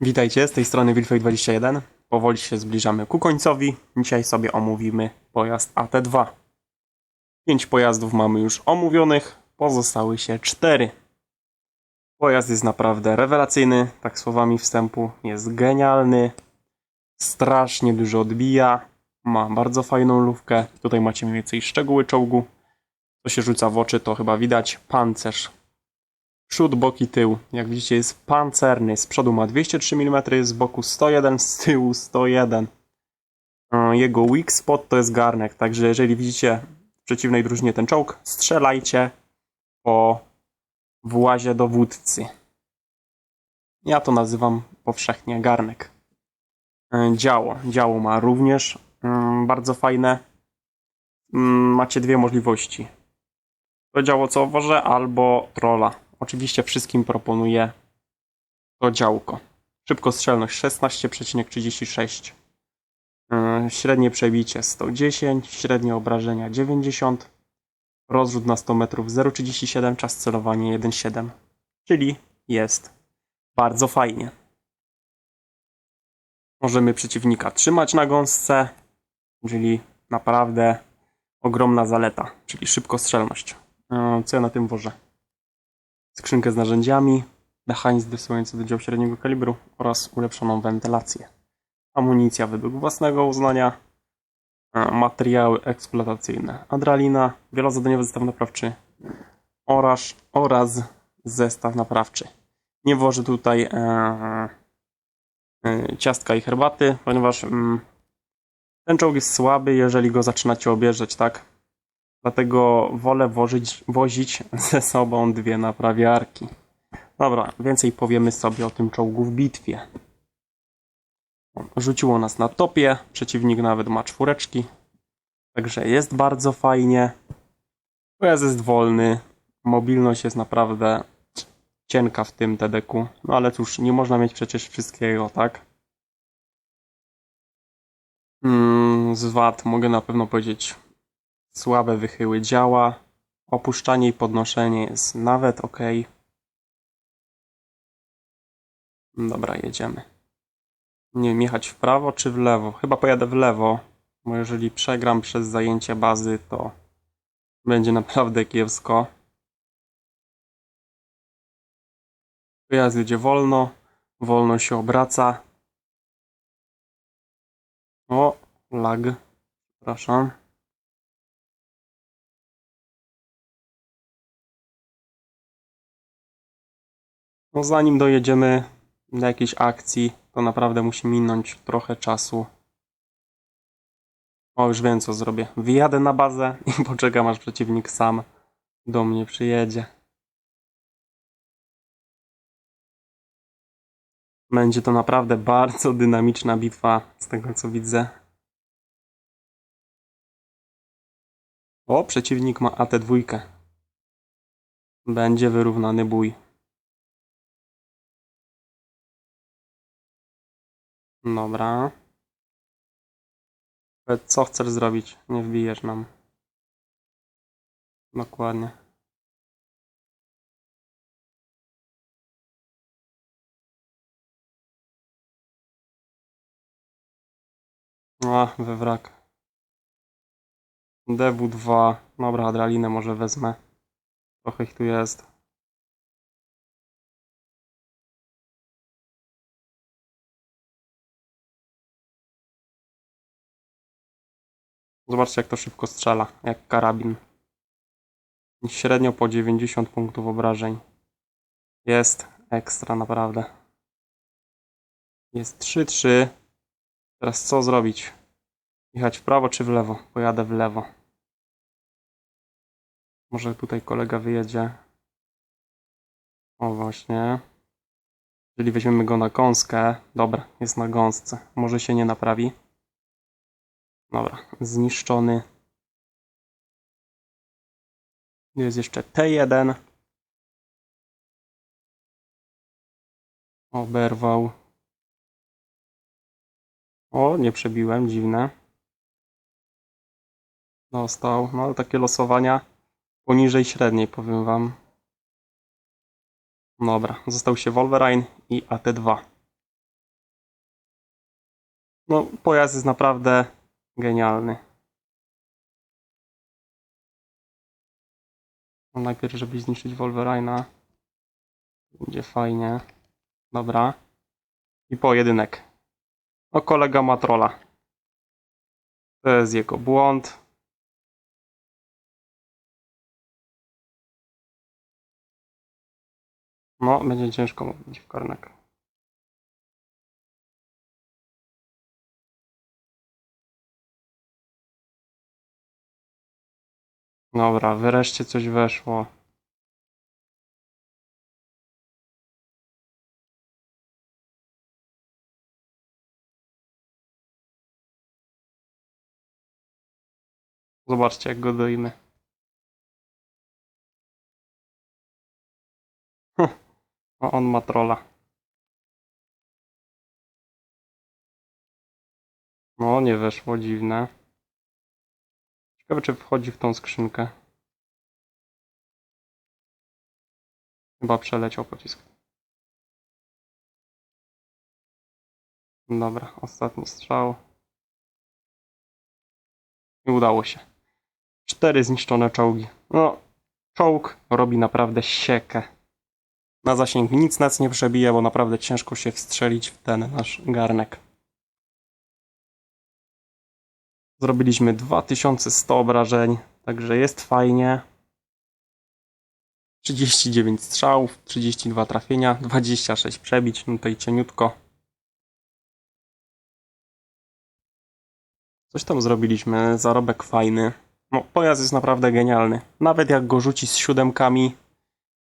Witajcie, z tej strony Wilfej21. Powoli się zbliżamy ku końcowi. Dzisiaj sobie omówimy pojazd AT2. Pięć pojazdów mamy już omówionych, pozostały się cztery. Pojazd jest naprawdę rewelacyjny, tak słowami wstępu, jest genialny, strasznie dużo odbija, ma bardzo fajną lufkę. Tutaj macie mniej więcej szczegóły czołgu. Co się rzuca w oczy, to chyba widać pancerz Przód, boki, tył. Jak widzicie jest pancerny. Z przodu ma 203 mm, z boku 101, z tyłu 101. E, Jego weak spot to jest garnek, także jeżeli widzicie w przeciwnej drużynie ten czołg, strzelajcie po włazie dowódcy. Ja to nazywam powszechnie garnek. E, Działo. Działo ma również mm, bardzo fajne. Mm, Macie dwie możliwości. To działo co woże albo trolla. Oczywiście wszystkim proponuję to działko. Szybkostrzelność 16,36. Yy, Średnie przebicie 110, średnie obrażenia 90, rozrzut na 100 metrów 0,37, czas celowania 1,7. Czyli jest bardzo fajnie. Możemy przeciwnika trzymać na gąsce, czyli naprawdę ogromna zaleta, czyli szybkostrzelność. Yy, Co ja na tym wożę? Skrzynkę z narzędziami, mechanizm wysyłający do działu średniego kalibru oraz ulepszoną wentylację. Amunicja według własnego uznania, e, materiały eksploatacyjne, adralina, wielozadaniowy zestaw naprawczy oraz, oraz zestaw naprawczy. Nie włożę tutaj e, e, ciastka i herbaty, ponieważ mm, ten czołg jest słaby, jeżeli go zaczynacie objeżdżać, tak? Dlatego wolę wożyć, wozić ze sobą dwie naprawiarki. Dobra, więcej powiemy sobie o tym czołgu w bitwie. Rzuciło nas na topie, przeciwnik nawet ma czwóreczki. Także jest bardzo fajnie. Pojazd jest wolny, mobilność jest naprawdę cienka w tym TDK. No ale cóż, nie można mieć przecież wszystkiego, tak? Mm, z wad mogę na pewno powiedzieć słabe wychyły działa, opuszczanie i podnoszenie jest nawet ok. Dobra, jedziemy. Nie wiem, jechać w prawo czy w lewo? Chyba pojadę w lewo, bo jeżeli przegram przez zajęcie bazy, to będzie naprawdę kiepsko. Pojazd jedzie wolno, wolno się obraca. O, lag. Przepraszam. No zanim dojedziemy do jakiejś akcji, to naprawdę musi minąć trochę czasu. O, już wiem co zrobię. Wyjadę na bazę i poczekam aż przeciwnik sam do mnie przyjedzie. Będzie to naprawdę bardzo dynamiczna bitwa, z tego co widzę. O, przeciwnik ma AT2. Będzie wyrównany bój. Dobra. Co chcesz zrobić? Nie wbijesz nam. Dokładnie. A, we wrak. DW2. Dobra, adrenalinę może wezmę. Trochę ich tu jest. Zobaczcie, jak to szybko strzela, jak karabin. Średnio po 90 punktów obrażeń. Jest ekstra, naprawdę. Jest 3-3. Teraz co zrobić? Jechać w prawo czy w lewo? Pojadę w lewo. Może tutaj kolega wyjedzie. O, właśnie. Jeżeli weźmiemy go na gąskę. Dobra, jest na gąsce. Może się nie naprawi. Dobra, zniszczony. Jest jeszcze T1. Oberwał. O, nie przebiłem, dziwne. Dostał, no ale takie losowania poniżej średniej, powiem wam. Dobra, został się Wolverine i AT2. No, pojazd jest naprawdę genialny. No, najpierw, żeby zniszczyć Wolverina. Będzie fajnie. Dobra. I pojedynek. No, kolega ma trolla. To jest jego błąd. No, będzie ciężko mówić w karnek. Dobra, wreszcie coś weszło. Zobaczcie, jak go doimy. A on ma trolla. No, nie weszło, dziwne. Ciekawe, czy wchodzi w tą skrzynkę. Chyba przeleciał pocisk. Dobra, ostatni strzał. I udało się. Cztery zniszczone czołgi. No, czołg robi naprawdę siekę. Na zasięg nic nas nie przebije, bo naprawdę ciężko się wstrzelić w ten nasz garnek. Zrobiliśmy 2100 obrażeń, także jest fajnie. 39 strzałów, 32 trafienia, 26 przebić, no to i cieniutko. Coś tam zrobiliśmy, zarobek fajny. No, pojazd jest naprawdę genialny. Nawet jak go rzuci z siódemkami,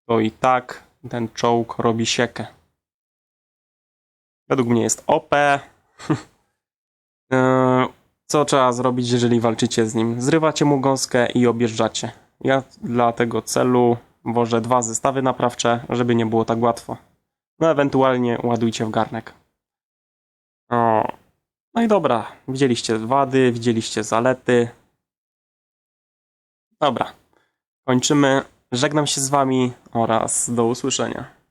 to i tak ten czołg robi siekę. Według mnie jest OP. Co trzeba zrobić, jeżeli walczycie z nim? Zrywacie mu gąskę i objeżdżacie. Ja dla tego celu wożę dwa zestawy naprawcze, żeby nie było tak łatwo. No ewentualnie ładujcie w garnek. O. No i dobra, widzieliście wady, widzieliście zalety. Dobra, kończymy. Żegnam się z wami oraz do usłyszenia.